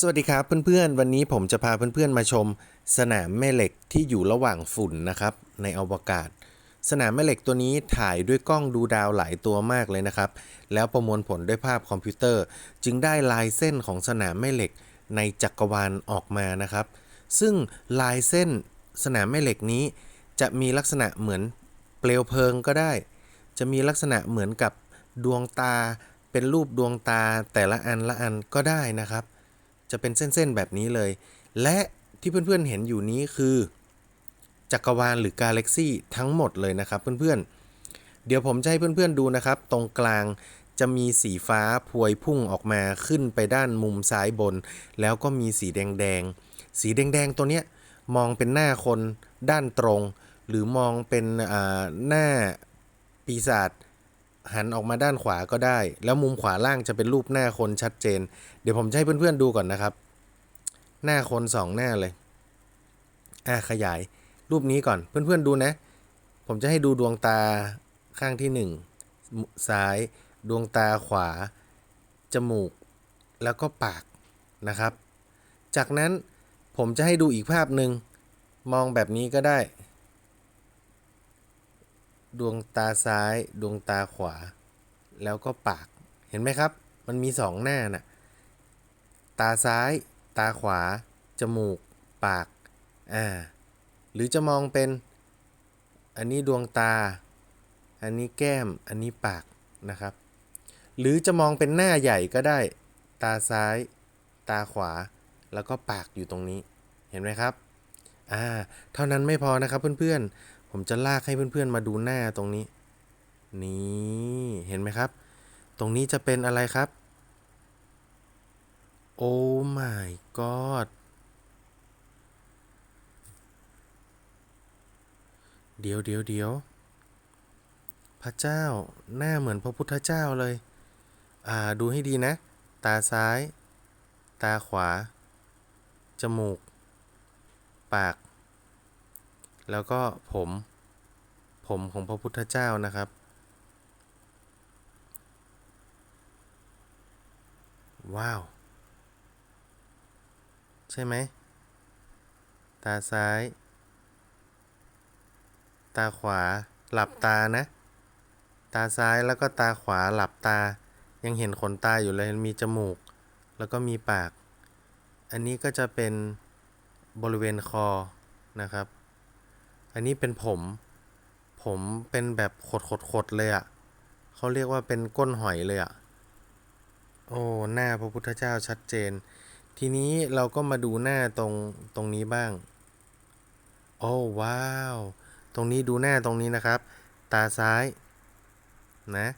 สวัสดีครับเพื่อนๆ วันนี้ผมจะพาเพื่อนๆมาชม สนามแม่เหล็กที่อยู่ระหว่างฝุ่นนะครับ ในอวกาศ สนามแม่เหล็กตัวนี้ถ่ายด้วยกล้องดูดาวหลายตัวมากเลยนะครับ แล้วประมวลผลด้วยภาพคอมพิวเตอร์ จึงได้ลายเส้นของสนามแม่เหล็กในจักรวาลออกมานะครับ ซึ่งลายเส้นสนามแม่เหล็กนี้ จะมีลักษณะเหมือนเปลวเพลิงก็ได้ จะมีลักษณะเหมือนกับดวงตา เป็นรูปดวงตาแต่ละอันละอันก็ได้นะครับ จะเป็นเส้นๆแบบนี้เลย และที่เพื่อนๆเห็นอยู่นี้คือ จักรวาลหรือกาแล็กซี่ทั้งหมดเลยนะครับเพื่อนๆ เดี๋ยวผมจะให้เพื่อนๆดูนะครับ ตรงกลางจะมีสีฟ้าพวยพุ่งออกมาขึ้นไปด้านมุมซ้ายบน แล้วก็มีสีแดงๆ สีแดงๆ ตัวเนี้ยมองเป็นหน้าคนด้านตรง หรือมองเป็นหน้าปีศาจ หันออกมาด้านขวาก็ได้ แล้วมุมขวาล่างจะเป็นรูปหน้าคนชัดเจน เดี๋ยวผมจะให้เพื่อนๆดูก่อนนะครับ หน้าคนสองหน้าเลย อ่าขยายรูปนี้ก่อนเพื่อนๆดูนะ ผมจะให้ดูดวงตาข้างที่หนึ่งมุซ้าย ดวงตาขวา จมูก แล้วก็ปากนะครับ จากนั้นผมจะให้ดูอีกภาพหนึ่งมองแบบนี้ก็ได้ ดวงตาซ้าย ดวงตาขวา แล้วก็ปาก เห็นไหมครับ มันมีสองหน้าน่ะ ตาซ้าย ตาขวา จมูก ปาก อ่า หรือจะมองเป็น อันนี้ดวงตา อันนี้แก้ม อันนี้ปากนะครับ หรือจะมองเป็นหน้าใหญ่ก็ได้ ตาซ้าย ตาขวา แล้วก็ปากอยู่ตรงนี้ เห็นไหมครับ อ่า เท่านั้นไม่พอนะครับเพื่อนๆ ผมจะลากให้เพื่อนๆมาดูหน้าตรงนี้ นี่เห็นไหมครับ ตรงนี้จะเป็นอะไรครับ โอ้ my god เดี๋ยวเดี๋ยวเดี๋ยวพระเจ้าหน้าเหมือนพระพุทธเจ้าเลย อ่าดูให้ดีนะ ตาซ้าย ตาขวา จมูก ปาก แล้วก็ผม ผมของพระพุทธเจ้านะครับ ว้าว ใช่ไหม ตาซ้าย ตาขวาหลับตานะ ตาซ้ายแล้วก็ตาขวาหลับตา ยังเห็นขนตาอยู่เลยมีจมูก แล้วก็มีปาก อันนี้ก็จะเป็นบริเวณคอนะครับ อันนี้เป็นผม ผมเป็นแบบขดขดขดๆเลยอะ่ะเขาเรียกว่าเป็นก้นหอยเลยอะ่ะ โอ้หน้าพระพุทธเจ้าชัดเจน ทีนี้เราก็มาดูหน้าตรงตรงนี้บ้าง โอ้ว้าว ตรงนี้ดูหน้าตรงนี้นะครับ ตาซ้ายนะ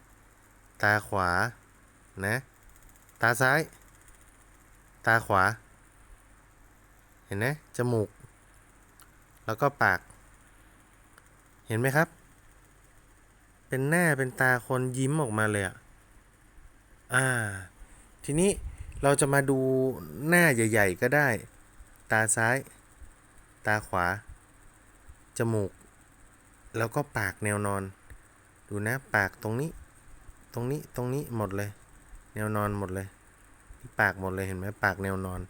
ตาขวานะ ตาซ้าย ตาขวา เห็นไหมจมูก แล้วก็ปาก เห็นไหมครับ เป็นหน้าเป็นตาคนยิ้มออกมาเลยอะอ่า ทีนี้เราจะมาดูหน้าใหญ่ ๆ ก็ได้ ตาซ้าย ตาขวา จมูก แล้วก็ปากแนวนอน ดูนะปากตรงนี้ ตรงนี้ตรงนี้หมดเลย แนวนอนหมดเลย ปากหมดเลยเห็นไหมปากแนวนอน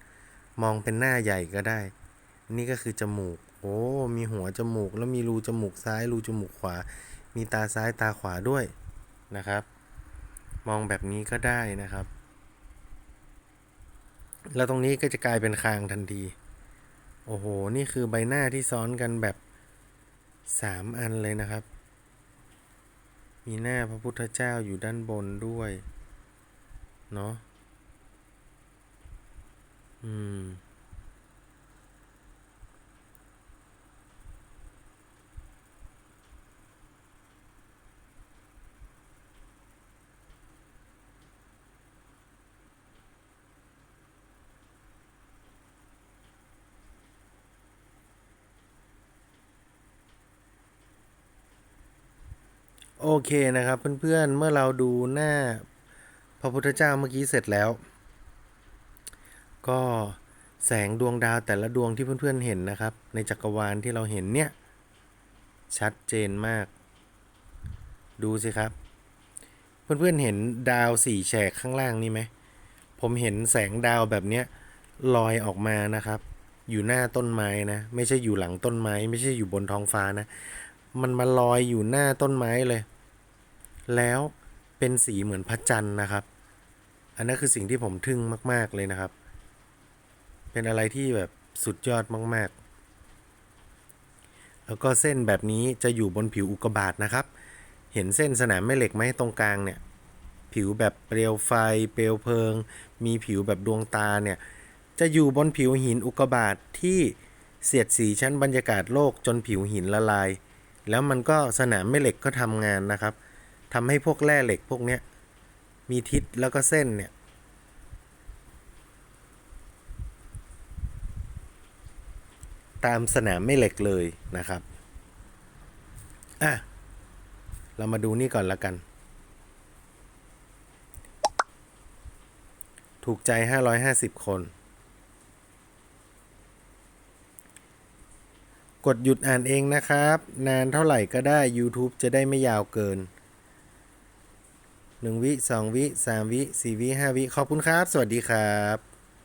มองเป็นหน้าใหญ่ก็ได้ นี่ก็คือจมูก โอ้ มีหัวจมูกแล้วมีรูจมูกซ้าย รูจมูกขวา มีตาซ้ายตาขวาด้วยนะครับ มองแบบนี้ก็ได้นะครับ แล้วตรงนี้ก็จะกลายเป็นคางทันที โอ้โห นี่คือใบหน้าที่ซ้อนกันแบบสามอันเลยนะครับ มีหน้าพระพุทธเจ้าอยู่ด้านบนด้วย เนาะอืม โอเคนะครับเพื่อนๆเมื่อเราดูหน้าพระพุทธเจ้าเมื่อกี้เสร็จแล้ว ก็แสงดวงดาวแต่ละดวงที่เพื่อนๆเห็นนะครับ ในจักรวาลที่เราเห็นเนี่ย ชัดเจนมาก ดูสิครับ เพื่อนๆเห็นดาวสี่แฉกข้างล่างนี่ไหมผมเห็นแสงดาวแบบเนี้ยลอยออกมานะครับ อยู่หน้าต้นไม้นะ ไม่ใช่อยู่หลังต้นไม้ ไม่ใช่อยู่บนท้องฟ้านะ มันมาลอยอยู่หน้าต้นไม้เลย แล้วเป็นสีเหมือนพระจันทร์นะครับ อันนั้นคือสิ่งที่ผมทึ่งมาก ๆเลยนะครับ เป็นอะไรที่แบบสุดยอดมาก ๆ แล้วก็เส้นแบบนี้จะอยู่บนผิวอุกกาบาตนะครับ เห็นเส้นสนามแม่เหล็กไหมตรงกลางเนี่ย ผิวแบบเปลวไฟ เปลวเพลิง มีผิวแบบดวงตาเนี่ย จะอยู่บนผิวหินอุกกาบาตที่เสียดสีชั้นบรรยากาศโลกจนผิวหินละลาย แล้วมันก็สนามแม่เหล็กก็ทำงานนะครับทำให้พวกแร่เหล็กพวกเนี้ยมีทิศแล้วก็เส้นเนี่ยตามสนามแม่เหล็กเลยนะครับ อะ เรามาดูนี่ก่อนละกัน ถูกใจ 550 คน กดหยุดอ่านเองนะครับ นานเท่าไหร่ก็ได้ YouTube จะได้ไม่ยาวเกิน 1 วิ 2 วิ 3 วิ 4 วิ 5 วิ ขอบคุณครับ สวัสดีครับ